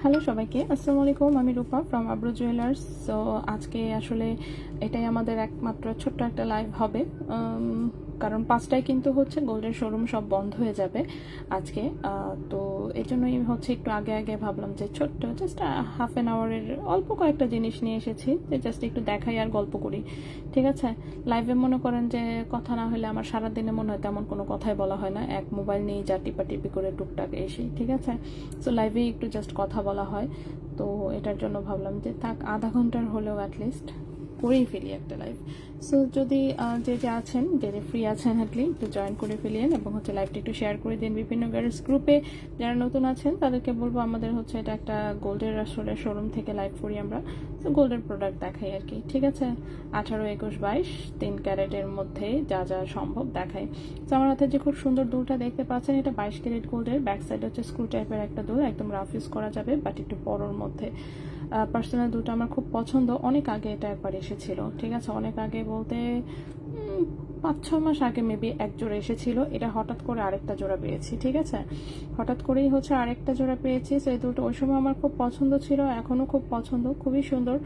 Hello সবাইকে। আসসালামু আলাইকুম আমি Rupa from Abru jewellers so আজকে আসলে এটাই আমাদের একমাত্র ছোট্ট একটা লাইভ হবে। উম, কারণ পাঁচটায় কিন্তু হচ্ছে গোল্ডের শোরুম সব বন্ধ হয়ে যাবে আজকে। তো এই জন্যই হচ্ছে একটু আগে আগে ভাবলাম যে ছোট্ট জাস্ট হাফ অ্যান আওয়ারের অল্প কয়েকটা জিনিস নিয়ে এসেছি যে জাস্ট একটু দেখাই আর গল্প করি। ঠিক আছে? লাইভে মনে করেন যে কথা না হলে আমার সারাদিনে মনে হয় তেমন কোনো কথাই বলা হয় না। এক মোবাইল নিয়ে যা টিপা টিপি করে টুকটাক এসে ঠিক আছে? সো লাইভে একটু জাস্ট কথা বলা হয়। তো এটার জন্য ভাবলাম যে থাক, আধা ঘণ্টার হলেও অ্যাটলিস্ট করেই ফেলি একটা লাইভ সো যদি যে যে আছেন, যে যে ফ্রি আছেন হাটলি একটু জয়েন করে ফেলিয়েন এবং হচ্ছে লাইভটা একটু শেয়ার করে দিন বিভিন্ন গার্লস গ্রুপে যারা নতুন আছেন, তাদেরকে বলব আমাদের হচ্ছে এটা একটা গোল্ডের আসলে শোরুম থেকে লাইভ করি আমরা। তো গোল্ডের প্রোডাক্ট দেখাই আর কি, ঠিক আছে? আঠারো, একুশ, বাইশ, তিন ক্যারেটের মধ্যে যা যা সম্ভব দেখাই। তো আমার হাতে যে খুব সুন্দর দুলটা দেখতে পাচ্ছেন, এটা বাইশ ক্যারেট গোল্ডের ব্যাক সাইড হচ্ছে স্ক্রু টাইপের একটা দুল, একদম রাফ ইউজ করা যাবে বাট একটু বড়োর মধ্যে। পার্সোনাল দুটো আমার খুব পছন্দ। অনেক আগে এটা একবার এসেছিল, ঠিক আছে? অনেক আগে বলতে পাঁচ ছ মাস আগে মেবি এক জোড়া এসেছিল। এটা হঠাৎ করে আরেকটা জোড়া পেয়েছি, ঠিক আছে? হঠাৎ করেই হচ্ছে আরেকটা জোড়া পেয়েছি। সেই দুটো ওই সময় আমার খুব পছন্দ ছিল, এখনও খুব পছন্দ। খুবই সুন্দর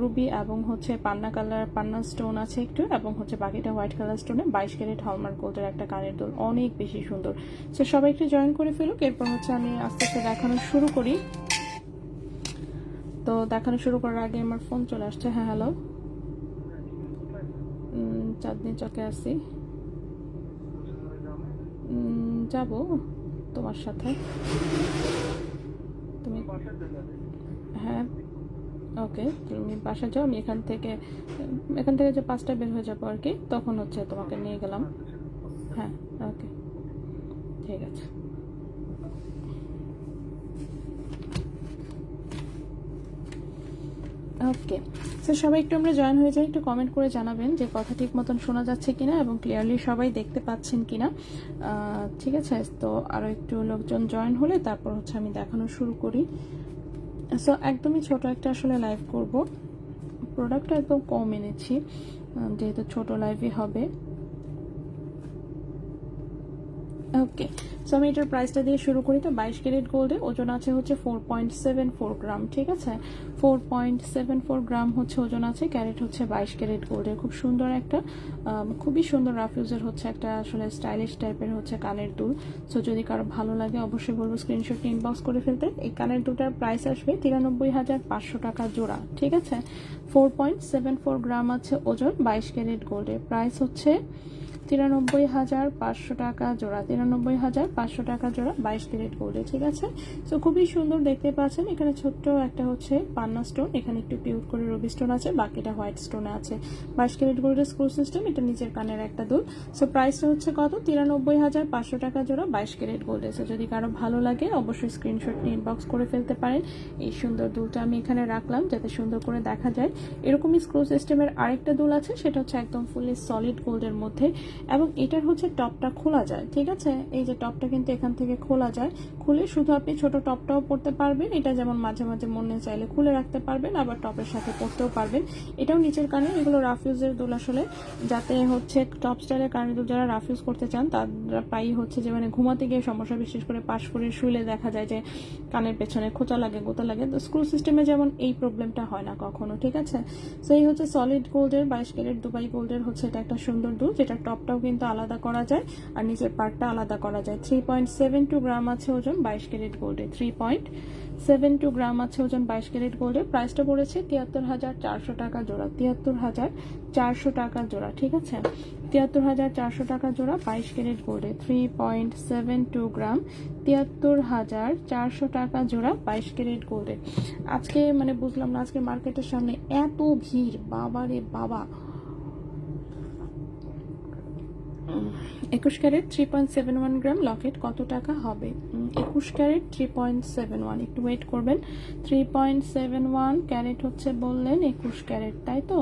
রুবি এবং হচ্ছে পান্না কালার পান্না স্টোন আছে একটু, এবং হচ্ছে বাকিটা হোয়াইট কালার স্টোনে বাইশ ক্যারেট হলমার্ক গোল্ডের একটা কানের দোল। অনেক বেশি সুন্দর। সো সবাই একটু জয়েন করে ফেলুক, এরপর হচ্ছে আমি আস্তে আস্তে দেখানো শুরু করি। তো দেখানো শুরু করার আগে আমার ফোন চলে আসছে। হ্যাঁ হ্যালো চাঁদনি চকে আসি যাব তোমার সাথে। তুমি হ্যাঁ ওকে তুমি বাসা যাও, আমি এখান থেকে এখান থেকে যে পাঁচটা বের হয়ে যাব আর কি, তখন হচ্ছে তোমাকে নিয়ে গেলাম। হ্যাঁ ওকে ঠিক আছে। ওকে তো সবাই একটু আমরা জয়েন হয়ে যাই, একটু কমেন্ট করে জানাবেন যে কথা ঠিক মতন শোনা যাচ্ছে কিনা এবং ক্লিয়ারলি সবাই দেখতে পাচ্ছেন কিনা। ঠিক আছে, তো আরও একটু লোকজন জয়েন হলে তারপর হচ্ছে আমি দেখানো শুরু করি। সো একদমই ছোট একটা আসলে লাইভ করব। প্রোডাক্টটা একদম কম এনেছি যেহেতু ছোট লাইভই হবে। ওকে সো আমি এটার প্রাইসটা দিয়ে শুরু করি তো, বাইশ ক্যারেট গোল্ডে ওজন আছে হচ্ছে four point seven four gram ঠিক আছে? Four point seven four gram হচ্ছে ওজন আছে, ক্যারেট হচ্ছে বাইশ ক্যারেট গোল্ডের খুব সুন্দর একটা খুবই সুন্দর রাফিউজের হচ্ছে একটা আসলে স্টাইলিশ টাইপের হচ্ছে কানের দুল। সো যদি কারও ভালো লাগে, অবশ্যই বলব স্ক্রিনশট ইনবক্স করে ফেলতে। এই কানের দুলটার প্রাইস আসবে তিরানব্বই হাজার পাঁচশো টাকা জোড়া, ঠিক আছে? Four point seven four gram আছে ওজন, বাইশ ক্যারেট গোল্ডের প্রাইস হচ্ছে তিরানব্বই হাজার পাঁচশো টাকা জোড়া, তিরানব্বই হাজার পাঁচশো টাকা জোড়া, বাইশ ক্যারেট গোল্ডে ঠিক আছে? তো খুবই সুন্দর দেখতে পাচ্ছেন, এখানে ছোট্ট একটা হচ্ছে পান্না স্টোন এখানে একটু কিউট করে রবি স্টোন আছে, বাকিটা হোয়াইট স্টোনে আছে। বাইশ ক্যারেট গোল্ডের স্ক্রু সিস্টেম এটা নিচের কানের একটা দুল। সো প্রাইসটা হচ্ছে কত? তিরানব্বই হাজার পাঁচশো টাকা জোড়া, বাইশ ক্যারেট গোল্ডে সো যদি কারও ভালো লাগে, অবশ্যই স্ক্রিনশট নিয়ে ইনবক্স করে ফেলতে পারেন। এই সুন্দর দুলটা আমি এখানে রাখলাম, যাতে সুন্দর করে দেখা যায়। এরকমই স্ক্রু সিস্টেমের আরেকটা দুল আছে, সেটা হচ্ছে একদম ফুলি সলিড গোল্ডের মধ্যে। এবং এটার হচ্ছে টপটা খোলা যায়, ঠিক আছে? এই যে টপটা কিন্তু এখান থেকে খোলা যায়। খুলে শুধু আপনি ছোট টপটাও পরতে পারবেন। এটা যেমন মাঝে মাঝে মনে চাইলে খুলে রাখতে পারবেন, আবার টপের সাথে পরতেও পারবেন। এটাও নিচের কানে এগুলো রাফিউজের দুল আসলে যাতে হচ্ছে টপ স্টাইলের কানে দুল যারা রাফিউজ করতে চান, তারা প্রায়ই হচ্ছে যে মানে ঘুমাতে গিয়ে সমস্যা বিশেষ করে পাশ করে শুলে দেখা যায় যে কানের পেছনে খোঁচা লাগে, গোতা লাগে। তো স্ক্রু সিস্টেমে যেমন এই প্রবলেমটা হয় না কখনো, ঠিক আছে? সো এই হচ্ছে সলিড গোল্ডের বাইশ ক্যারেট দুবাই গোল্ডের হচ্ছে এটা একটা সুন্দর দুল, যেটা টপটাও কিন্তু আলাদা করা যায় আর নিচের পার্টটা আলাদা করা যায়। Three point seven two gram আছে ওজন বাইশ carat গোল্ডে three point seven two gram আছে ওজন বাইশ ক্যারেট গোল্ডের প্রাইসটা পড়েছে তিয়াত্তর হাজার চারশো টাকা জোড়া। তিয়াত্তর হাজার চারশো টাকা জোড়া, ঠিক আছে? তিয়াত্তর হাজার চারশো টাকা জোড়া বাইশ carat গোল্ডে three point seven two gram তিয়াত্তর হাজার চারশো টাকা জোড়া বাইশ ক্যারেট গোল্ডে আজকে মানে বুঝলাম না, আজকে মার্কেটের সামনে এত ভিড়। বাবা রে বাবা। একুশ carat three point seven one gram locket কত টাকা হবে? একুশ carat three point seven one একটু ওয়েট করবেন। Three point seven one carat হচ্ছে বললেন একুশ ক্যারেট, তাই তো?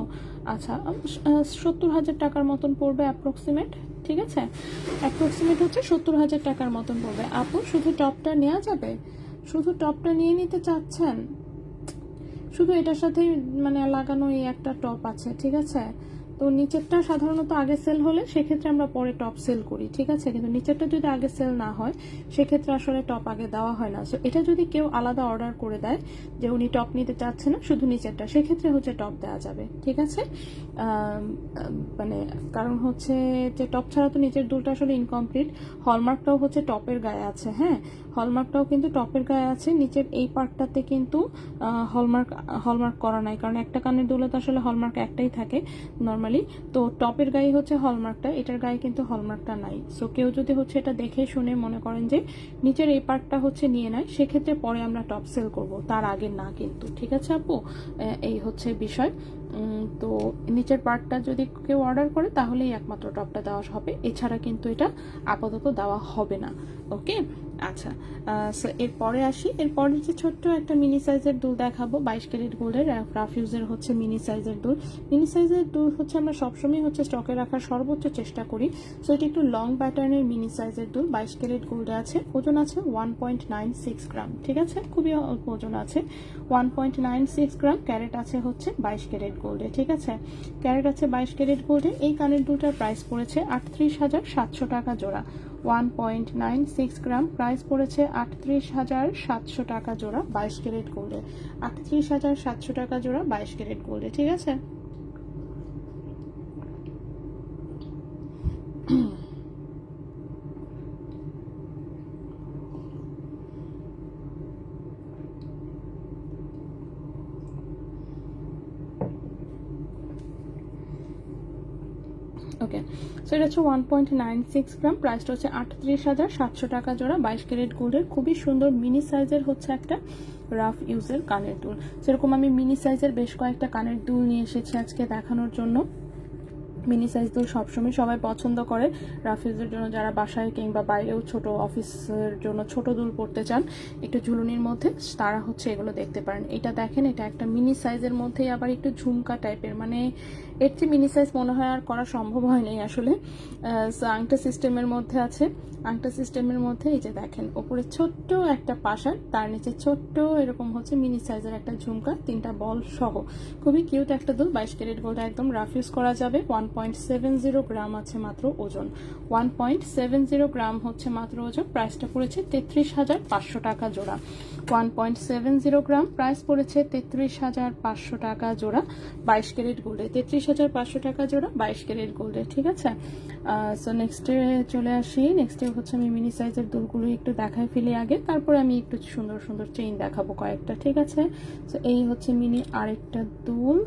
আচ্ছা সত্তর হাজার টাকার মতন পড়বে অ্যাপ্রক্সিমেট ঠিক আছে? অ্যাপ্রক্সিমেট হচ্ছে সত্তর হাজার টাকার মতন পড়বে। আপু, শুধু টপটা নেওয়া যাবে? শুধু টপটা নিয়ে নিতে চাচ্ছেন? শুধু এটার সাথে মানে লাগানো এই একটা টপ আছে, ঠিক আছে? তো নিচেরটা সাধারণত আগে সেল হলে সেক্ষেত্রে আমরা পরে টপ সেল করি, ঠিক আছে? কিন্তু নিচেরটা যদি আগে সেল না হয়, সেক্ষেত্রে আসলে টপ আগে দেওয়া হয় না। সো এটা যদি কেউ আলাদা অর্ডার করে দেয়, যে উনি টপ নিতে চাচ্ছে না, শুধু নিচেরটা, সেক্ষেত্রে হচ্ছে টপ দেওয়া যাবে, ঠিক আছে? মানে কারণ হচ্ছে যে টপ ছাড়া তো নিচের দুলটা আসলে ইনকমপ্লিট হলমার্কটাও হচ্ছে টপের গায়ে আছে হ্যাঁ? হলমার্কটাও কিন্তু টপের গায়ে আছে। নিচের এই পার্টটাতে কিন্তু হলমার্ক হলমার্ক করা নাই। কারণ একটা কানের দুলে তো আসলে হলমার্ক একটাই থাকে। নর্মালি তো টপের গায়ে হচ্ছে হলমার্কটা এটার গায়ে কিন্তু হলমার্কটা নাই। সো কেউ যদি হচ্ছে এটা দেখে, শুনে মনে করেন যে নিচের এই পার্টটা হচ্ছে নিয়ে নেয়, সেক্ষেত্রে পরে আমরা টপ সেল করব। তার আগে না কিন্তু, ঠিক আছে আপু? এই হচ্ছে বিষয়। তো নিচের পার্টটা যদি কেউ অর্ডার করে, তাহলেই একমাত্র টপটা দেওয়া হবে। এছাড়া কিন্তু এটা আপাতত দেওয়া হবে না। ওকে আচ্ছা সো এরপরে আসি। এরপরে যে ছোট্ট একটা মিনি সাইজের দুল দেখাবো। বাইশ ক্যারেট গোল্ডের রাফিউজের হচ্ছে মিনি সাইজের দুল। মিনি সাইজের দুল হচ্ছে আমরা সবসময় হচ্ছে স্টকে রাখার সর্বোচ্চ চেষ্টা করি। সো এটি একটু লং প্যাটার্নের মিনি সাইজের দুল। বাইশ ক্যারেট গোল্ডে আছে। ওজন আছে one point nine six gram ঠিক আছে? খুবই অল্প ওজন আছে। One point nine six gram carat আছে হচ্ছে বাইশ ক্যারেট গোল্ডে, ঠিক আছে? ক্যারেট আছে বাইশ ক্যারেট গোল্ডে। এই কানের দুলটার প্রাইস পড়েছে আটত্রিশ হাজার সাতশো টাকা জোড়া। One point nine six gram price পড়েছে আটত্রিশ হাজার সাতশো টাকা জোড়া, বাইশ ক্যারেট গোল্ডে আটত্রিশ হাজার সাতশো টাকা জোড়া, বাইশ ক্যারেট গোল্ডে ঠিক আছে ওকে সো এটা হচ্ছে one point nine six gram প্রাইসটা হচ্ছে আটত্রিশ হাজার সাতশো টাকা জোড়া। বাইশ ক্যারেট গোল্ডের, খুবই সুন্দর মিনি সাইজের হচ্ছে একটা রাফ ইউজের কানের দুল। সেরকম আমি মিনি সাইজের বেশ কয়েকটা কানের দুল নিয়ে এসেছি আজকে দেখানোর জন্য। মিনি সাইজ দুল সবসময় সবাই পছন্দ করে রাফিজের জন্য, যারা বাসায় কিংবা বাইরেও ছোট অফিসের জন্য ছোট দুল পড়তে চান, একটু ঝুলুনির মধ্যে তারা হচ্ছে এগুলো দেখতে পারেন। এটা দেখেন, এটা একটা মিনি সাইজের মধ্যেই আবার একটু ঝুমকা টাইপের মানে এর চেয়ে মিনি সাইজ মনে হয় আর করা সম্ভব হয়নি আসলে। আংটা সিস্টেমের মধ্যে আছে। আংটা সিস্টেমের মধ্যে এই যে দেখেন, ওপরে ছোট্ট একটা পাশার, তার নিচে ছোট্ট এরকম হচ্ছে মিনি সাইজের একটা ঝুমকা, তিনটা বল সহ। খুবই কিউট একটা দুল, বাইশ ক্যারেট গোল্ড একদম রাফ ইউজ করা যাবে। One point seven zero gram আছে মাত্র ওজন। One point seven zero gram হচ্ছে মাত্র ওজন প্রাইসটা পড়েছে তেত্রিশ হাজার পাঁচশো টাকা জোড়া। One point seven zero gram price পড়েছে তেত্রিশ হাজার পাঁচশো টাকা জোড়া, বাইশ ক্যারেট গোল্ডে তেত্রিশ হাজার পাঁচশো টাকা জোড়া, বাইশ ক্যারেট গোল্ডে ঠিক আছে? সো নেক্সটে চলে আসি। নেক্সটে হচ্ছে আমি মিনি সাইজের দুলগুলো একটু দেখাই ফেলি আগে, তারপরে আমি একটু সুন্দর সুন্দর চেইন দেখাবো কয়েকটা, ঠিক আছে? সো এই হচ্ছে মিনি আরেকটা দুল।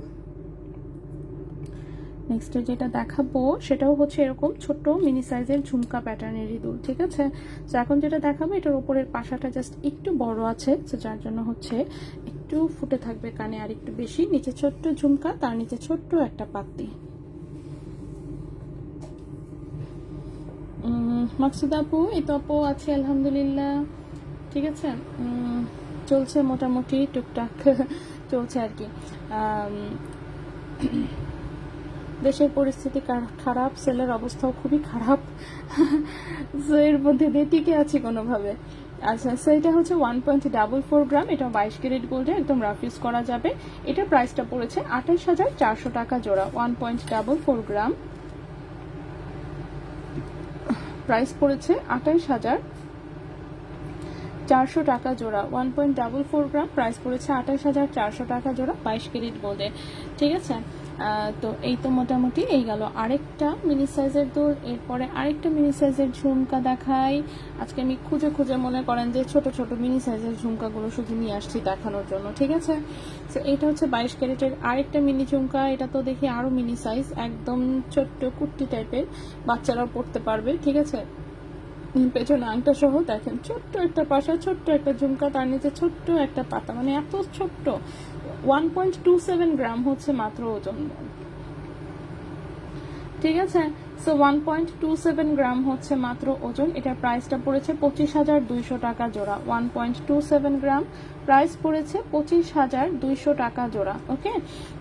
নেক্সট যেটা দেখাবো, সেটাও হচ্ছে এরকম ছোট্ট মিনি সাইজের ঝুমকা প্যাটার্নেরই দুল ঠিক আছে? তো এখন যেটা দেখাবো, এটার উপরের পাশাটা জাস্ট একটু বড় আছে তো যার জন্য হচ্ছে একটু ফুটে থাকবে কানে আর একটু বেশি। নিচে ছোট্ট ঝুমকা, তার নিচে ছোট্ট একটা পাত্তি। মাকসুদ আপু, এই তো আপু আছে, আলহামদুলিল্লাহ। ঠিক আছে? চলছে মোটামুটি টুকটাক, চলছে আর কি। দেশের পরিস্থিতি খারাপ, সেলের অবস্থাও খুবই খারাপ। সো এর মধ্যে দিয়ে টিকে আছি কোনোভাবে। আচ্ছা সো এটা হচ্ছে one point double four gram, এটা বাইশ ক্যারেট গোল্ডে একদম রাফ ইউজ করা যাবে। এটার প্রাইসটা পড়েছে আঠাশ হাজার চারশো টাকা জোড়া one point double four gram. Price পড়েছে আঠাশ হাজার চারশো টাকা জোড়া one point double four gram. Price পড়েছে আঠাশ হাজার চারশো টাকা জোড়া, বাইশ ক্যারেট গোল্ডে ঠিক আছে? তো এই তো মোটামুটি এই গেল। আরেকটা মিনি সাইজের দোল এরপরে আরেকটা মিনি সাইজের ঝুমকা দেখাই। আজকে আমি খুঁজে খুঁজে মনে করেন যে ছোট ছোট মিনি সাইজের ঝুমকাগুলো শুধু নিয়ে আসছি দেখানোর জন্য, ঠিক আছে? তো এটা হচ্ছে বাইশ ক্যারেটের আরেকটা মিনি ঝুমকা। এটা তো দেখি আরও মিনি সাইজ একদম ছোট্ট কুর্তি টাইপের বাচ্চারাও পড়তে পারবে, ঠিক আছে? পেছনে আংটা সহ, দেখেন, ছোট্ট একটা পাশা ছোট্ট একটা ঝুমকা, তার নিচে ছোট্ট একটা পাতা। মানে এত ছোট্ট। One point two seven gram হচ্ছে মাত্র ওজন ঠিক আছে? So one point two seven gram হচ্ছে মাত্র ওজন। এটার প্রাইসটা পড়েছে পঁচিশ হাজার দুইশো টাকা জোড়া। One point two seven gram price পড়েছে পঁচিশ হাজার দুইশো টাকা জোড়া ওকে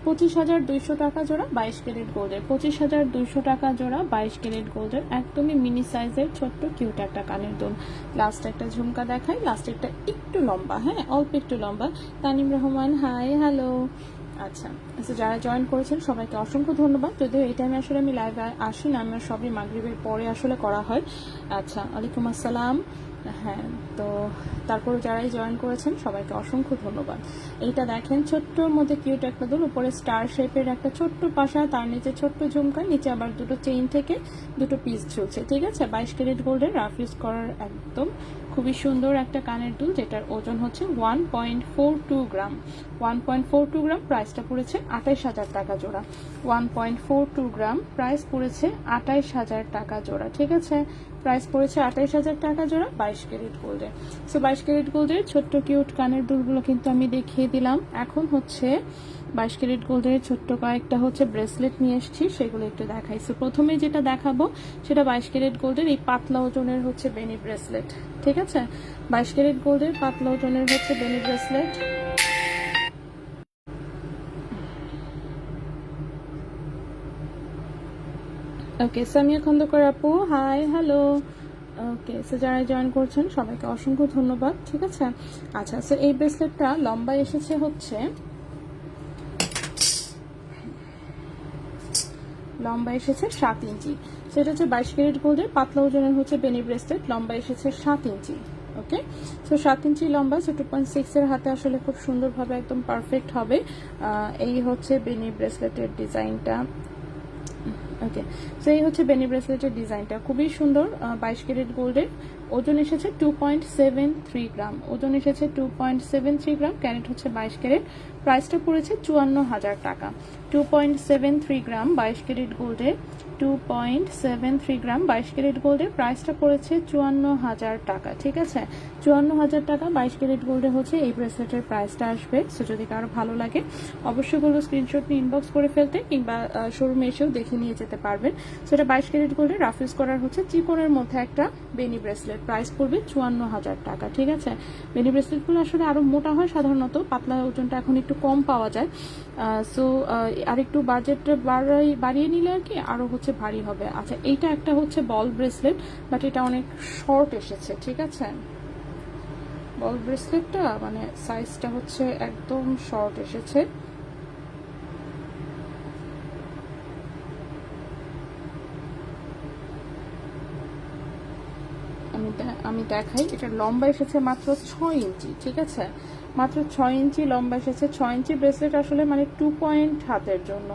পঁচিশ হাজার দুইশো টাকা জোড়া, বাইশ ক্যারেট গোল্ডের। পঁচিশ হাজার দুইশো টাকা জোড়া, বাইশ ক্যারেট গোল্ডের। একদমই মিনি সাইজের ছোট্ট কিউট একটা কানের দুল। লাস্ট একটা ঝুমকা দেখাই। লাস্ট একটা একটু লম্বা হ্যাঁ? অল্প একটু লম্বা। তানিম রহমান হাই হ্যালো আচ্ছা। আচ্ছা যারা জয়েন করেছেন, সবাইকে অসংখ্য ধন্যবাদ। যদিও এই টাইমে আসলে আমি লাইভে আসি না আমার সবই মাগরীবের পরে আসলে করা হয়। আচ্ছা ওয়ালাইকুম আসসালাম। হ্যাঁ তো তারপরে যারাই জয়েন করেছেন, সবাইকে অসংখ্য ধন্যবাদ। এইটা দেখেন, ছোট্টর মধ্যে কিউট একটা দুল, উপরে স্টার শেপের একটা ছোট্ট পাশা, তার নিচে ছোট্ট ঝুমকা, নিচে আবার দুটো চেইন থেকে দুটো পিস ঝুলছে, ঠিক আছে? বাইশ ক্যারেট গোল্ডের রাফ ইউজ করার একদম খুবই সুন্দর একটা কানের দুল, যেটার ওজন হচ্ছে one point four two gram. One point four two gram প্রাইসটা পড়েছে আঠাইশ হাজার টাকা জোড়া। One point four two gram price পড়েছে আঠাইশ হাজার টাকা জোড়া, ঠিক আছে? প্রাইস পড়েছে আঠাইশ হাজার টাকা জোড়া বাইশ ক্যারেট গোল্ডের সো বাইশ ক্যারেট গোল্ডের ছোট্ট কিউট কানের দুলগুলো কিন্তু আমি দেখিয়ে দিলাম। এখন হচ্ছে বাইশ ক্যারেট গোল্ডের ছোট্ট কয়েকটা হচ্ছে ব্রেসলেট নিয়ে এসেছি, সেগুলো একটু দেখাই। সো প্রথমে যেটা দেখাবো, সেটা বাইশ ক্যারেট গোল্ডের এই পাতলা ওজনের হচ্ছে বেনি ব্রেসলেট, ঠিক আছে? বাইশ ক্যারেট গোল্ডের পাতলা ওজনের হচ্ছে বেনি ব্রেসলেট। ওকে সামিয়া খন্দকার আপু হাই হ্যালো ওকে সো যারা জয়েন করছেন, সবাইকে অসংখ্য ধন্যবাদ, ঠিক আছে? আচ্ছা সো এই ব্রেসলেটটা লম্বা এসেছে হচ্ছে লম্বা এসেছে সাত ইঞ্চি। সেটা হচ্ছে বাইশ ক্যারেট গোল্ডের, পাতলা ওজনের হচ্ছে বেনি ব্রেসলেট লম্বা এসেছে সাত ইঞ্চি। ওকে সো সাত ইঞ্চি লম্বা সো টু পয়েন্ট সিক্সের হাতে আসলে খুব সুন্দরভাবে একদম পারফেক্ট হবে। এই হচ্ছে বেনি ব্রেসলেটের ডিজাইনটা ওকে তো এই হচ্ছে বেনি ব্রেসলেটের ডিজাইনটা খুবই সুন্দর বাইশ ক্যারেট গোল্ডের ওজন এসেছে two point seven three gram. ওজন এসেছে two point seven three gram, carat হচ্ছে বাইশ ক্যারেট। প্রাইসটা পড়েছে চুয়ান্ন হাজার টাকা। Two point seven three gram বাইশ ক্যারেট গোল্ডের। Two point seven three gram বাইশ ক্যারেট গোল্ডের। প্রাইসটা পড়েছে চুয়ান্ন হাজার টাকা, ঠিক আছে? চুয়ান্ন হাজার টাকা বাইশ ক্যারেট গোল্ডে হচ্ছে এই ব্রেসলেটের প্রাইসটা আসবে, সো যদি কারও ভালো লাগে, অবশ্যই বলব স্ক্রিনশট নিয়ে ইনবক্স করে ফেলতে কিংবা শোরুমে এসেও দেখে নিয়ে যেতে পারবেন। সেটা বাইশ ক্যারেট গোল্ডে রাফিউজ করার হচ্ছে চিকনের মধ্যে একটা বেনি ব্রেসলেট। প্রাইস পড়বে চুয়ান্ন হাজার টাকা, ঠিক আছে? বেনি ব্রেসলেটগুলো আসলে আরও মোটা হয় সাধারণত, পাতলা ওজনটা এখন একটু কম পাওয়া যায়। সো আর একটু বাজেট বাড়াই, বাড়িয়ে নিলে আর কি আরও হচ্ছে ভারী হবে। আচ্ছা এইটা একটা হচ্ছে বল ব্রেসলেট বাট এটা অনেক শর্ট এসেছে, ঠিক আছে? বল ব্রেসলেটটা মানে সাইজটা হচ্ছে একদম শর্ট এসেছে। আমি দেখাই, এটা লম্বা এসেছে মাত্র ছয় ইঞ্চি, ঠিক আছে? মাত্র ছয় ইঞ্চি লম্বা এসেছে, ছয় ইঞ্চি ব্রেসলেট আসলে মানে টু পয়েন্ট হাতের জন্য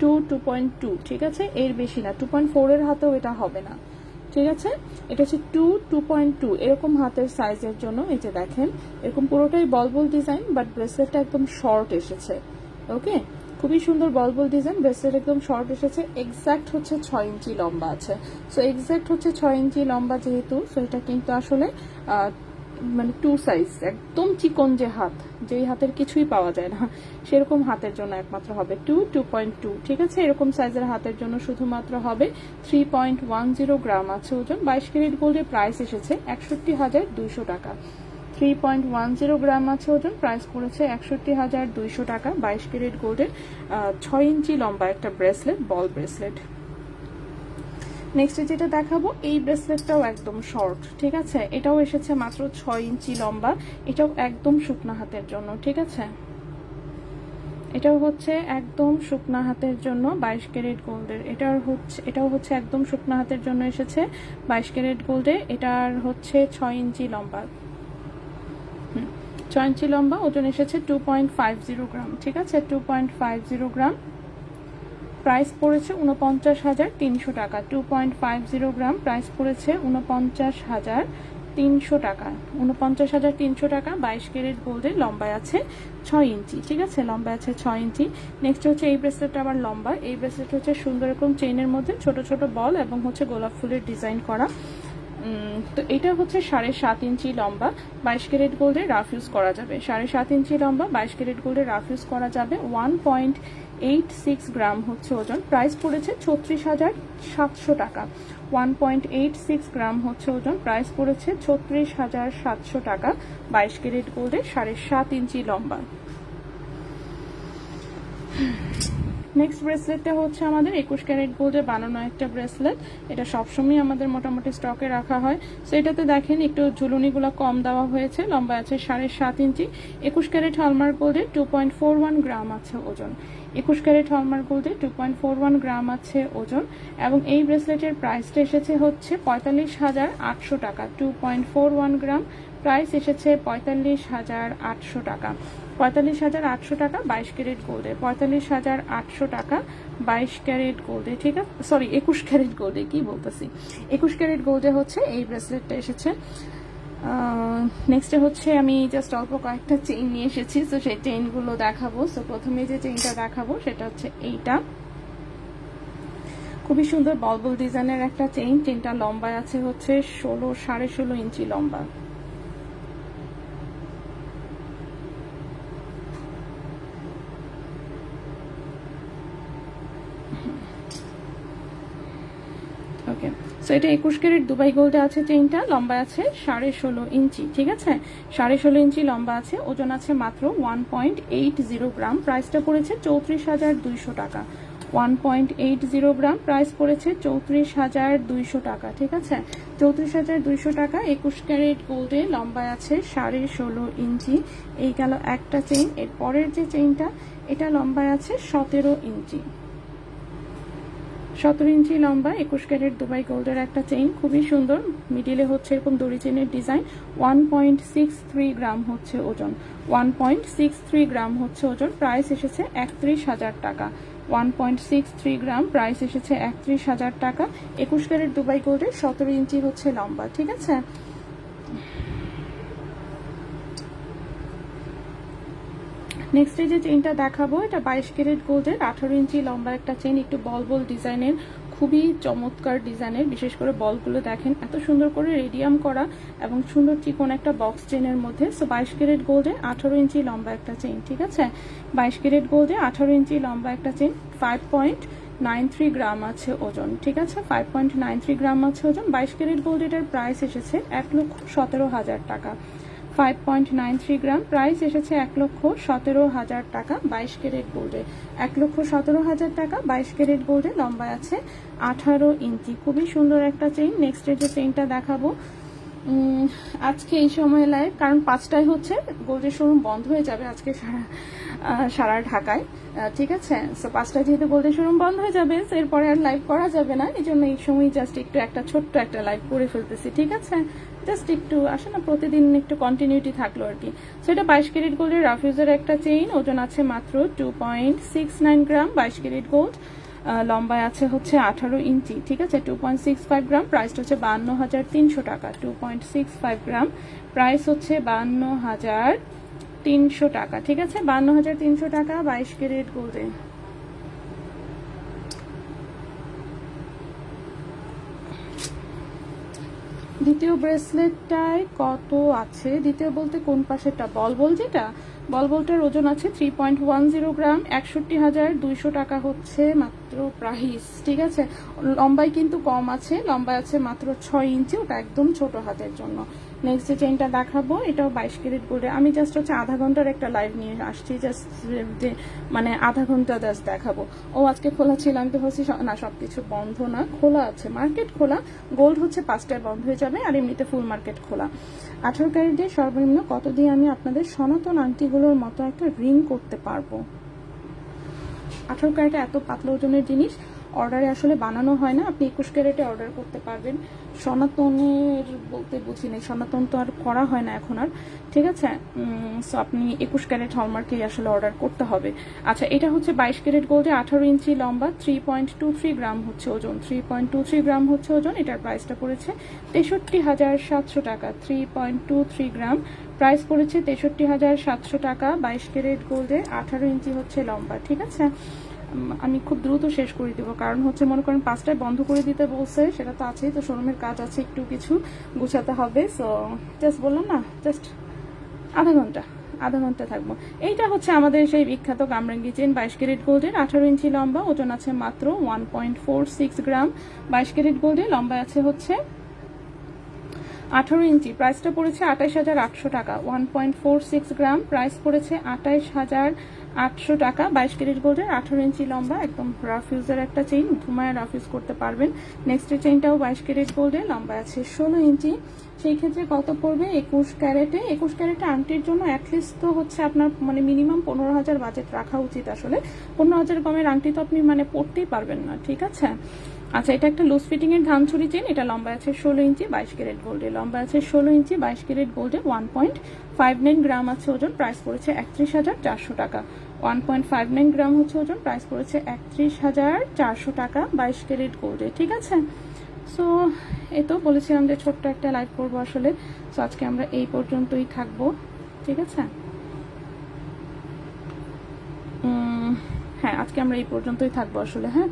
টু টু পয়েন্ট টু ঠিক আছে? এর বেশি না টু পয়েন্ট ফোরের হাতেও এটা হবে না, ঠিক আছে? এটা হচ্ছে টু টু পয়েন্ট টু এরকম হাতের সাইজের জন্য, এই যে দেখেন, এরকম পুরোটাই বলবল ডিজাইন বাট ব্রেসলেটটা একদম শর্ট এসেছে ওকে খুবই সুন্দর বলবল ডিজাইন ব্রেসলেট একদম শর্ট এসেছে এক্স্যাক্ট হচ্ছে ছয় ইঞ্চি লম্বা আছে। সো এক্স্যাক্ট হচ্ছে ছয় ইঞ্চি লম্বা যেহেতু সো এটা কিন্তু আসলে মানে টু সাইজ একদম চিকন যে হাত, যেই হাতের কিছুই পাওয়া যায় না, সেরকম হাতের জন্য একমাত্র হবে টু টু পয়েন্ট টু ঠিক আছে? এরকম সাইজের হাতের জন্য শুধুমাত্র হবে three point one zero gram আছে ওজন, বাইশ ক্যারেট গোল্ডের প্রাইস এসেছে একষট্টি হাজার দুইশো টাকা। Three point one zero gram আছে ওজন। প্রাইস পড়েছে একষট্টি হাজার দুইশো টাকা, বাইশ ক্যারেট গোল্ডের ছয় ইঞ্চি লম্বা একটা ব্রেসলেট বল ব্রেসলেট নেক্সট যেটা দেখাবো, এই ব্রেসলেটটাও একদম শর্ট ঠিক আছে? এটাও এসেছে মাত্র ছয় ইঞ্চি লম্বা, এটাও একদম শুকনা হাতের জন্য, ঠিক আছে? এটাও হচ্ছে একদম শুকনা হাতের জন্য বাইশ ক্যারেট গোল্ডের এটার হচ্ছে এটাও হচ্ছে একদম শুকনা হাতের জন্য এসেছে বাইশ ক্যারেট গোল্ডে এটার হচ্ছে ছয় ইঞ্চি লম্বা। ছয় ইঞ্চি লম্বা, ওজন এসেছে two point five zero gram, ঠিক আছে? Two point five zero gram. Price পড়েছে উনপঞ্চাশ হাজার তিনশো টাকা। Two point five zero gram price পড়েছে উনপঞ্চাশ হাজার তিনশো টাকা। উনপঞ্চাশ হাজার তিনশো টাকা, বাইশ ক্যারেট গোল্ডের, লম্বায় আছে ছয় ইঞ্চি, ঠিক আছে? লম্বায় আছে ছয় ইঞ্চি। নেক্সট হচ্ছে এই ব্রেসলেটটা আবার লম্বা। এই ব্রেসলেট হচ্ছে সুন্দর এরকম চেইনের মধ্যে ছোট ছোট বল এবং হচ্ছে গোলাপ ফুলের ডিজাইন করা। তো এটা হচ্ছে সাড়ে সাত ইঞ্চি লম্বা, বাইশ ক্যারেট গোল্ডে রাফ ইউজ করা যাবে। সাড়ে সাত ইঞ্চি লম্বা, বাইশ ক্যারেট গোল্ডে রাফ ইউজ করা যাবে। One point eight six gram হচ্ছে ওজন। প্রাইস পড়েছে ছত্রিশ হাজার সাতশো টাকা। One point eight six gram হচ্ছে ওজন। প্রাইস পড়েছে ছত্রিশ হাজার সাতশো টাকা, বাইশ ক্যারেট গোল্ডে সাড়ে সাত ইঞ্চি লম্বা। নেক্সট ব্রেসলেটটা হচ্ছে আমাদের একুশ ক্যারেট গোল্ডে বানানো একটা ব্রেসলেট এটা সবসময় আমাদের মোটামুটি স্টকে রাখা হয়। সো এটাতে দেখেন একটু ঝুলুনিগুলো কম দেওয়া হয়েছে। লম্বা আছে সাড়ে সাত ইঞ্চি। একুশ carat hallmark গোল্ডে two point four one gram আছে ওজন। একুশ carat hallmark গোল্ডে two point four one gram আছে ওজন। এবং এই ব্রেসলেটের প্রাইসটা এসেছে হচ্ছে পঁয়তাল্লিশ হাজার আটশো টাকা। Two point four one gram price এসেছে পঁয়তাল্লিশ হাজার আটশো টাকা। পঁয়তাল্লিশ হাজার আটশো টাকা বাইশ ক্যারেট গোল্ডে। পঁয়তাল্লিশ হাজার আটশো টাকা বাইশ ক্যারেট গোল্ডে, ঠিক আছে? সরি, একুশ ক্যারেট গোল্ডে কি বলতেছি? একুশ ক্যারেট গোল্ডে হচ্ছে এই ব্রেসলেটটা এসেছে। নেক্সটে হচ্ছে আমি জাস্ট অল্প কয়েকটা চেইন নিয়ে এসেছি, তো সেই চেইনগুলো দেখাবো। সো প্রথমে যে চেইনটা দেখাবো, সেটা হচ্ছে এইটা। খুবই সুন্দর বলবল ডিজাইনের একটা চেইন চেইনটা লম্বায় আছে হচ্ছে ষোলো, সাড়ে ষোলো ইঞ্চি লম্বা ওকে সো এটা একুশ ক্যারেট, দুবাই গোল্ডে আছে চেইনটা, লম্বা আছে সাড়ে ষোলো ইঞ্চি, ঠিক আছে? সাড়ে ষোলো ইঞ্চি লম্বা আছে, ওজন আছে মাত্র one point eight zero gram, প্রাইসটা পড়েছে চৌত্রিশ হাজার দুইশো টাকা। One point eight zero gram, price পড়েছে চৌত্রিশ হাজার দুইশো টাকা, ঠিক আছে? চৌত্রিশ হাজার দুইশো টাকা, একুশ ক্যারেট গোল্ডে, লম্বায় আছে সাড়ে ষোলো ইঞ্চি। এই গেল একটা চেইন, এর পরের যে চেইনটা, এটা লম্বায় আছে সতেরো ইঞ্চি। সতেরো ইঞ্চি লম্বা, একুশ ক্যারেট দুবাই গোল্ডের একটা চেইন খুবই সুন্দর। মিডিলে হচ্ছে এরকম দড়ি চেনের design one point six three gram হচ্ছে ওজন। One point six three gram হচ্ছে ওজন প্রাইস এসেছে একত্রিশ হাজার টাকা। One point six three gram price এসেছে একত্রিশ হাজার টাকা। একুশ ক্যারেট দুবাই গোল্ডের, সতেরো ইঞ্চি হচ্ছে লম্বা, ঠিক আছে? নেক্সট যে চেইনটা দেখাবো। এটা বাইশ ক্যারেট গোল্ডের আঠারো ইঞ্চি লম্বা একটা চেইন একটু বল বল ডিজাইনের, খুবই চমৎকার ডিজাইনের, বিশেষ করে বলগুলো দেখেন, এত সুন্দর করে রেডিয়াম করা এবং সুন্দর চিকন একটা বক্স চেনের মধ্যে। সো বাইশ ক্যারেট গোল্ডে আঠারো ইঞ্চি লম্বা একটা চেইন ঠিক আছে? বাইশ ক্যারেট গোল্ডে আঠারো ইঞ্চি লম্বা একটা chain five point nine three gram আছে ওজন, ঠিক আছে? Five point nine three gram আছে ওজন। বাইশ ক্যারেট গোল্ড এটার প্রাইস এসেছে এক লক্ষ সতেরো হাজার টাকা। Five point nine three gram price এসেছে এক লক্ষ সতেরো হাজার টাকা বাইশ ক্যারেট গোল্ডে এক লক্ষ সতেরো হাজার টাকা বাইশ ক্যারেট গোল্ডে লম্বা আছে আঠারো ইঞ্চি। খুবই সুন্দর একটা চেইন নেক্সট যে চেইনটা দেখাবো আজকে এই সময় লাইভ কারণ পাঁচটায় হচ্ছে গোল্ডের শোরুম বন্ধ হয়ে যাবে আজকে সারা সারা ঢাকায়। ঠিক আছে? সো পাঁচটায় যেহেতু গোল্ডের শোরুম বন্ধ হয়ে যাবে এরপরে আর লাইভ করা যাবে না। এই জন্য এই সময় জাস্ট একটু একটা, ছোট্ট একটা লাইভ করে ফেলতেছি, ঠিক আছে? জাস্ট একটু আসে না, প্রতিদিন একটু কন্টিনিউটি থাকল আর কি। সো এটা বাইশ ক্যারেট গোল্ডের রাফিউজের একটা চেইন ওজন আছে মাত্র two point six nine gram বাইশ ক্যারেট গোল্ড লম্বায় আছে হচ্ছে আঠারো ইঞ্চি, ঠিক আছে? Two point six five gram প্রাইসটা হচ্ছে বান্ন হাজার তিনশো টাকা। Two point six five gram price হচ্ছে বান্ন হাজার তিনশো টাকা, ঠিক আছে? বান্ন হাজার তিনশো টাকা বাইশ ক্যারেট গোল্ডে দ্বিতীয় ব্রেসলেটটায় কত আছে? দ্বিতীয় বলতে কোন পাশেরটা? বল বল যেটা? বল বলটার ওজন আছে three point one zero gram, একষট্টি হাজার দুইশো টাকা হচ্ছে মাত্র প্রাইস ঠিক আছে? লম্বায় কিন্তু কম আছে, লম্বায় আছে মাত্র ছয় ইঞ্চি, ওটা একদম ছোট হাতের জন্য। নেক্সট যে চেনটা দেখাবো, এটাও বাইশ ক্যারেট করে। আমি জাস্ট হচ্ছে আধা ঘণ্টার একটা লাইভ নিয়ে আসছি জাস্ট যে মানে আধা ঘণ্টা জাস্ট দেখাবো। ও আজকে খোলা ছিল, আমি তো স- না, সবকিছু বন্ধ না। খোলা আছে মার্কেট খোলা। গোল্ড হচ্ছে পাঁচটায় বন্ধ হয়ে যাবে, আর এমনিতে ফুল মার্কেট খোলা। আঠারো ক্যারেটে সর্বনিম্ন কত দিয়ে আমি আপনাদের সনাতন আংটিগুলোর মতো একটা রিং করতে পারব? আঠারো ক্যারেটে এত পাতলা ওজনের জিনিস। অর্ডারে আসলে বানানো হয় না। আপনি একুশ ক্যারেটে অর্ডার করতে পারবেন। সনাতনের বলতে বুঝি নেই। সনাতন তো আর করা হয় না এখন আর। ঠিক আছে? সো আপনি একুশ ক্যারেট হলমার্কেই আসলে অর্ডার করতে হবে। আচ্ছা এটা হচ্ছে বাইশ ক্যারেট গোল্ডে আঠারো ইঞ্চি লম্বা three point two three gram হচ্ছে ওজন। Three point two three gram হচ্ছে ওজন। এটার প্রাইসটা পড়েছে তেষট্টি হাজার সাতশো টাকা। Three point two three gram. Price পড়েছে তেষট্টি হাজার সাতশো টাকা। বাইশ ক্যারেট গোল্ডে আঠারো ইঞ্চি হচ্ছে লম্বা। ঠিক আছে? আমি খুব দ্রুত শেষ করে দিব। কারণ হচ্ছে মনে করেন পাঁচটায় বন্ধ করে দিতে বলছে, সেটা তো আছেই, তো শোরুমের কাজ আছে, একটু কিছু গুছাতে হবে। সো জাস্ট বললাম না জাস্ট আধা ঘণ্টা আধা ঘণ্টা থাকব। এইটা হচ্ছে আমাদের সেই বিখ্যাত কামরাঙ্গি চেন, বাইশ ক্যারেট গোল্ডের, আঠারো ইঞ্চি লম্বা, ওজন আছে মাত্র one point four six gram. বাইশ ক্যারেট গোল্ডে লম্বা আছে হচ্ছে আঠারো ইঞ্চি প্রাইসটা পড়েছে আঠাইশ হাজার আটশো টাকা। One point four six gram price পড়েছে আঠাইশ হাজার আটশো টাকা, বাইশ ক্যারেট গোল্ডের, আঠারো ইঞ্চি লম্বা, একদম রাফ ইউজের একটা চেইন ধুমায় রাফিউজ করতে পারবেন। নেক্সট চেইনটাও বাইশ ক্যারেট গোল্ডের লম্বা আছে ষোলো ইঞ্চি। সেই ক্ষেত্রে কত পড়বে? একুশ ক্যারেটে। একুশ ক্যারেটে আংটির জন্য অ্যাটলিস্ট তো হচ্ছে আপনার মানে মিনিমাম পনেরো হাজার বাজেট রাখা উচিত আসলে। পনেরো হাজার কমের আংটি তো আপনি মানে পড়তেই পারবেন না, ঠিক আছে? আচ্ছা এটা একটা লুজ ফিটিং এর ধান ছুরি চেন এটা লম্বা আছে ষোলো ইঞ্চি, বাইশ ক্যারেট গোল্ডে। লম্বা আছে ষোলো ইঞ্চি, বাইশ carat গোল্ডে one point five nine gram আছে ওজন প্রাইস পড়েছে একত্রিশ হাজার চারশো টাকা। One point five nine gram হচ্ছে ওজন। প্রাইস পড়েছে একত্রিশ হাজার চারশো টাকা, বাইশ ক্যারেট গোল্ডে ঠিক আছে? সো এই তো বলেছিলাম যে ছোট্ট একটা লাইভ করব আসলে। সো আজকে আমরা এই পর্যন্তই থাকব, ঠিক আছে? হ্যাঁ আজকে আমরা এই পর্যন্তই থাকব আসলে হ্যাঁ?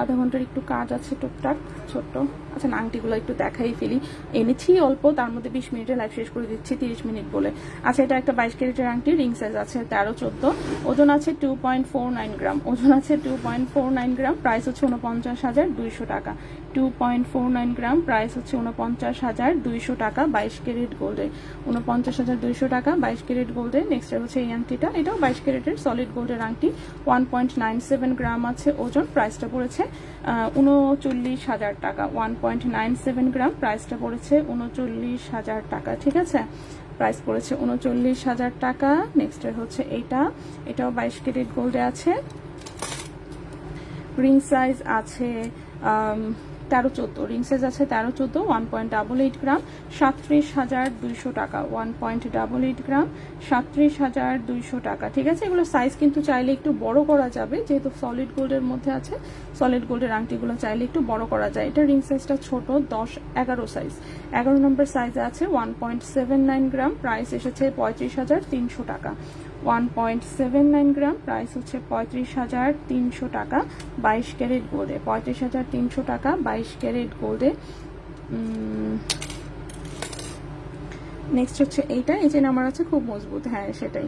আধা ঘণ্টার একটু কাজ আছে টুকটাক, ছোট্ট। আচ্ছা আংটিগুলো একটু দেখাই ফেলি। এনেছি অল্প, তার মধ্যে বিশ মিনিটে লাইভ শেষ করে দিচ্ছি, তিরিশ মিনিট বলে। আচ্ছা এটা একটা বাইশ ক্যারেটের আংটি রিং সাইজ আছে তেরো, চোদ্দ। ওজন আছে two point four nine gram ওজন আছে two point four nine gram price হচ্ছে উনপঞ্চাশ হাজার দুইশো টাকা। Two point four nine gram price হচ্ছে উনপঞ্চাশ হাজার দুইশো টাকা, বাইশ ক্যারেট গোল্ডে উনপঞ্চাশ হাজার দুইশো টাকা, বাইশ ক্যারেট গোল্ডে নেক্সট হচ্ছে এই আংটিটা, এটাও বাইশ ক্যারেটের সলিড গোল্ডের আংটি। One point nine seven gram আছে ওজন প্রাইসটা পড়েছে উনচল্লিশ হাজার টাকা one point nine seven gram প্রাইসটা পড়েছে উনচল্লিশ হাজার টাকা, ঠিক আছে? প্রাইস পড়েছে উনচল্লিশ হাজার টাকা। নেক্সটের হচ্ছে এটা। এটাও বাইশ ক্যারেট গোল্ডে আছে। রিং সাইজ আছে তেরো চোদ্দ। রিং সাইজ আছে তেরো চোদ্দ one point double eight gram সাতত্রিশ হাজার দুইশো টাকা। One point double eight gram সাতত্রিশ হাজার দুইশো টাকা। ঠিক আছে? এগুলো সাইজ কিন্তু চাইলে একটু বড় করা যাবে, যেহেতু সলিড গোল্ডের মধ্যে আছে। সলিড গোল্ডের আংটিগুলো চাইলে একটু বড় করা যায়। এটা রিং সাইজটা ছোট, দশ, এগারো সাইজ এগারো নম্বর সাইজে আছে one point seven nine gram price এসেছে পঁয়ত্রিশ হাজার তিনশো টাকা। One point seven nine gram price হচ্ছে পঁয়ত্রিশ হাজার তিনশো টাকা, বাইশ ক্যারেট গোল্ডে পঁয়ত্রিশ হাজার তিনশো টাকা, বাইশ ক্যারেট গোল্ডে নেক্সট হচ্ছে এইটা, এই যে আমার আছে খুব মজবুত হ্যাঁ সেটাই।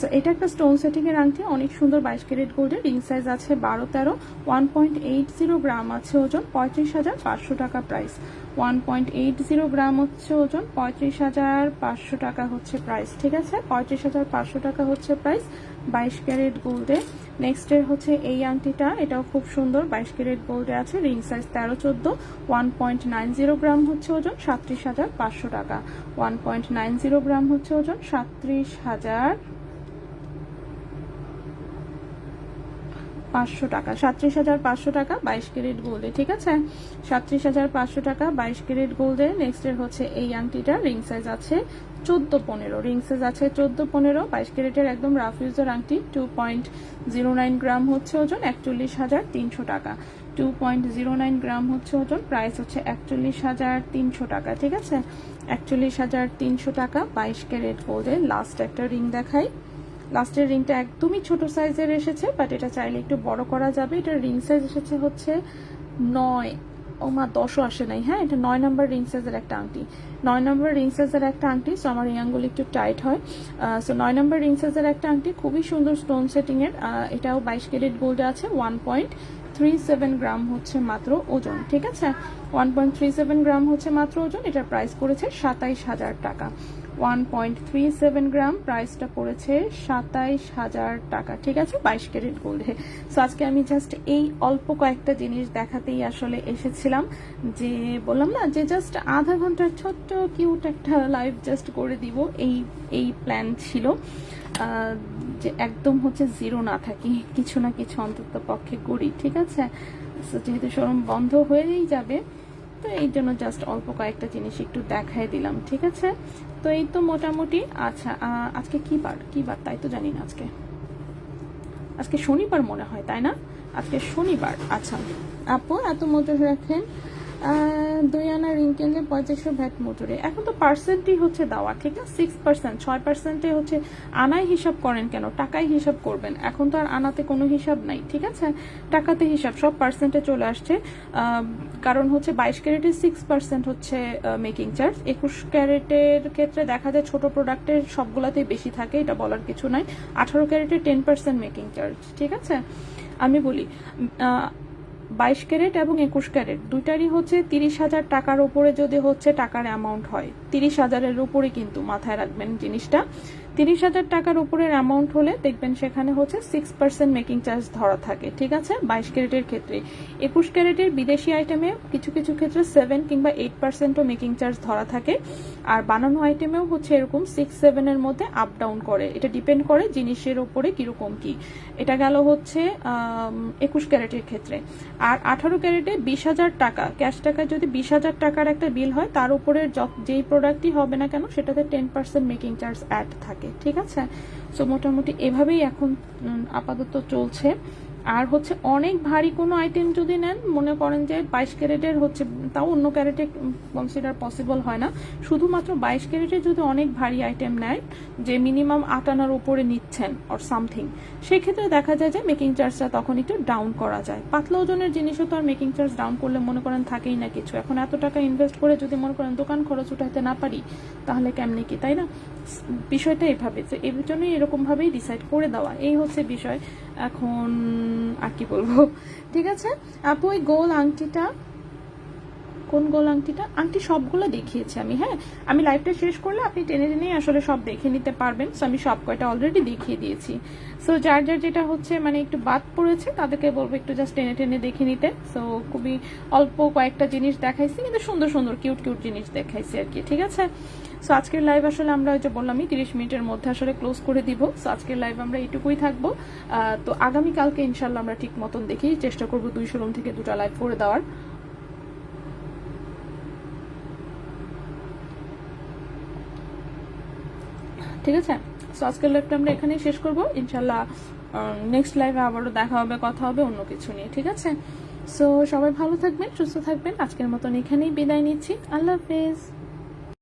সো এটা একটা স্টোন সেটিং এর আংটি, অনেক সুন্দর বাইশ ক্যারেট গোল্ডের রিং সাইজ আছে বারো তেরো one point eight zero gram আছে ওজন, পঁয়ত্রিশ হাজার পাঁচশো টাকা price one point eight zero gram হচ্ছে ওজন, পঁয়ত্রিশ হাজার পাঁচশো টাকা হচ্ছে প্রাইস ঠিক আছে? পঁয়ত্রিশ হাজার পাঁচশো টাকা হচ্ছে প্রাইস বাইশ ক্যারেট গোল্ডে নেক্সটের হচ্ছে এই আংটিটা, এটাও খুব সুন্দর, বাইশ ক্যারেট গোল্ডে আছে রিং সাইজ তেরো চোদ্দ one point nine zero gram হচ্ছে ওজন, সাতত্রিশ হাজার পাঁচশো টাকা। One point nine zero gram হচ্ছে ওজন, সাতত্রিশ হাজার পাঁচশো টাকা। সাতত্রিশ হাজার পাঁচশো টাকা, বাইশ ক্যারেট গোল্ডে ঠিক আছে? সাতত্রিশ হাজার পাঁচশো টাকা, বাইশ ক্যারেট গোল্ডে নেক্সটের হচ্ছে এই আংটিটা রিং সাইজ আছে চোদ্দ পনেরো। রিং সাইজ আছে চোদ্দ পনেরো, বাইশ ক্যারেটের একদম রাফ ইউজের আংটি two point zero nine gram হচ্ছে ওজন একচল্লিশ হাজার তিনশো টাকা। Two point zero nine gram হচ্ছে ওজন প্রাইস হচ্ছে একচল্লিশ হাজার তিনশো টাকা, ঠিক আছে? একচল্লিশ হাজার তিনশো টাকা, বাইশ ক্যারেট গোল্ডে লাস্ট একটা রিং দেখাই। লাস্টের রিংটা একদমই ছোট সাইজের এসেছে বাট এটা চাইলে একটু বড় করা যাবে। এটা রিং সাইজ এসেছে হচ্ছে নয় ও মা, দশও আসে নাই হ্যাঁ? এটা নয় নম্বর রিং সাইজের একটা আংটি। নয় নম্বর রিং সাইজের একটা আংটি সো আমার এই আঙ্গুলি একটু টাইট হয়। সো নয় নম্বর রিং সাইজের একটা আংটি, খুবই সুন্দর স্টোন সেটিংয়ের এটাও বাইশ ক্যারেট গোল্ড আছে one point three seven gram হচ্ছে মাত্র ওজন, ঠিক আছে? One point three seven gram হচ্ছে মাত্র ওজন, এটার প্রাইস করেছে সাতাইশ হাজার টাকা। One point three seven gram প্রাইসটা পড়েছে সাতাইশ হাজার টাকা। ঠিক আছে? বাইশ ক্যারেট গোল্ডে সো আজকে আমি জাস্ট এই অল্প কয়েকটা জিনিস দেখাতেই আসলে এসেছিলাম যে, বললাম না যে জাস্ট আধা ঘণ্টার ছোট্ট কিউট একটা লাইভ জাস্ট করে দিব। এই এই প্ল্যান ছিল। যে একদম হচ্ছে জিরো না থাকি। কিছু না কিছু অন্তত পক্ষে করি। ঠিক আছে? যেহেতু শোরুম বন্ধ হয়েই যাবে, তো এই জন্য জাস্ট অল্প কয়েকটা জিনিস একটু দেখাই দিলাম। ঠিক আছে? তো এই তো মোটামুটি আচ্ছা আজকে কি বার? কি বার? তাই তো জানি না আজকে। আজকে শনিবার মনে হয়, তাই না? আজকে শনিবার আচ্ছা। আপু, এত মজা রাখেন দুই আনা রিং কিনলে পঁয়ত্রিশশো ভ্যাট মোটরে। এখন তো পার্সেন্টই হচ্ছে দেওয়া, ঠিক না সিক্স পার্সেন্ট ছয় পার্সেন্টে হচ্ছে আনায় হিসাব করেন কেন? টাকায় হিসাব করবেন। এখন তো আর আনাতে কোনো হিসাব নাই, ঠিক আছে? টাকাতে হিসাব, সব পার্সেন্টে চলে আসছে। কারণ হচ্ছে বাইশ ক্যারেটের সিক্স পার্সেন্ট হচ্ছে মেকিং চার্জ একুশ ক্যারেটের ক্ষেত্রে দেখা যায় ছোট প্রোডাক্টের সবগুলাতেই বেশি থাকে, এটা বলার কিছু নাই। আঠারো ক্যারেটের টেন পার্সেন্ট মেকিং চার্জ ঠিক আছে? আমি বলি বাইশ ক্যারেট এবং একুশ ক্যারেট। দুইটারই হচ্ছে তিরিশ হাজার টাকার উপরে যদি হচ্ছে টাকার অ্যামাউন্ট হয়। তিরিশ হাজারের উপরে কিন্তু মাথায় রাখবেন জিনিসটা। তিরিশ হাজার টাকার উপরের অ্যামাউন্ট হলে দেখবেন সেখানে হচ্ছে সিক্স পার্সেন্ট মেকিং চার্জ ধরা থাকে, ঠিক আছে? বাইশ ক্যারেটের ক্ষেত্রে। একুশ ক্যারেটের বিদেশি আইটেমে কিছু কিছু ক্ষেত্রে সেভেন কিংবা এইট পার্সেন্টও মেকিং চার্জ ধরা থাকে। আর বানানো আইটেমেও হচ্ছে এরকম সিক্স সেভেনের মধ্যে আপ ডাউন করে। এটা ডিপেন্ড করে জিনিসের ওপরে কীরকম কি। এটা গেল হচ্ছে একুশ ক্যারেটের ক্ষেত্রে। আর আঠারো ক্যারেটে বিশ হাজার টাকা ক্যাশ টাকায় যদি বিশ হাজার টাকার একটা বিল হয়, তার উপরে যেই প্রোডাক্টই হবে না কেন, সেটাতে ten percent making charge add থাকে। ঠিক আছে? সো মোটামুটি এভাবেই এখন আপাতত চলছে। আর হচ্ছে অনেক ভারী কোনো আইটেম যদি নেন, মনে করেন যে বাইশ ক্যারেটের হচ্ছে, তাও অন্য ক্যারেটে কনসিডার পসিবল হয় না। শুধুমাত্র বাইশ ক্যারেটে যদি অনেক ভারী আইটেম নেয়, যে মিনিমাম আট আনার উপরে নিচ্ছেন অর সামথিং সেক্ষেত্রে দেখা যায় যে মেকিং চার্জটা তখন একটু ডাউন করা যায়। পাতলা ওজনের জিনিসও তো আর মেকিং চার্জ ডাউন করলে মনে করেন থাকেই না কিছু। এখন এত টাকা ইনভেস্ট করে যদি মনে করেন দোকান খরচ উঠাইতে না পারি, তাহলে কেমনে কি, তাই না? বিষয়টা এভাবে যে এর জন্যই এরকমভাবেই ডিসাইড করে দেওয়া। এই হচ্ছে বিষয়। এখন আর কি বলব? ঠিক আছে? আপু ওই গোল আংটিটা, কোন গোল আংটিটা? আংটি সবগুলো দেখিয়েছি আমি হ্যাঁ? আমি লাইভটা শেষ করলে আপনি টেনে টেনেই আসলে সব দেখে নিতে পারবেন। সো আমি সব কয়টা অলরেডি দেখিয়ে দিয়েছি। সো যার যার যেটা হচ্ছে মানে একটু বাদ পড়েছে, তাদেরকে বলব একটু জাস্ট টেনে টেনে দেখে নিতে। সো খুবই অল্প কয়েকটা জিনিস দেখাইছি, কিন্তু সুন্দর সুন্দর কিউট কিউট জিনিস দেখাইছি আর কি, ঠিক আছে? সো আজকের লাইভ আসলে আমরা ওই বললামই, তিরিশ মিনিটের মধ্যে আসলে ক্লোজ করে দিব। সো আজকের লাইভ আমরা এইটুকুই থাকব। তো আগামীকালকে ইনশাল্লাহ আমরা ঠিক মতন দেখি। চেষ্টা করব দুই শোরুম থেকে দুটা লাইভ করে দেওয়ার। ঠিক আছে? সো আজকের লাইভটা আমরা এখানেই শেষ করব। ইনশাল্লাহ নেক্সট লাইভে আবারও দেখা হবে, কথা হবে, অন্য কিছু নিয়ে। ঠিক আছে? সো সবাই ভালো থাকবেন, সুস্থ থাকবেন। আজকের মতন এখানেই বিদায় নিচ্ছি। আল্লাহ হাফেজ।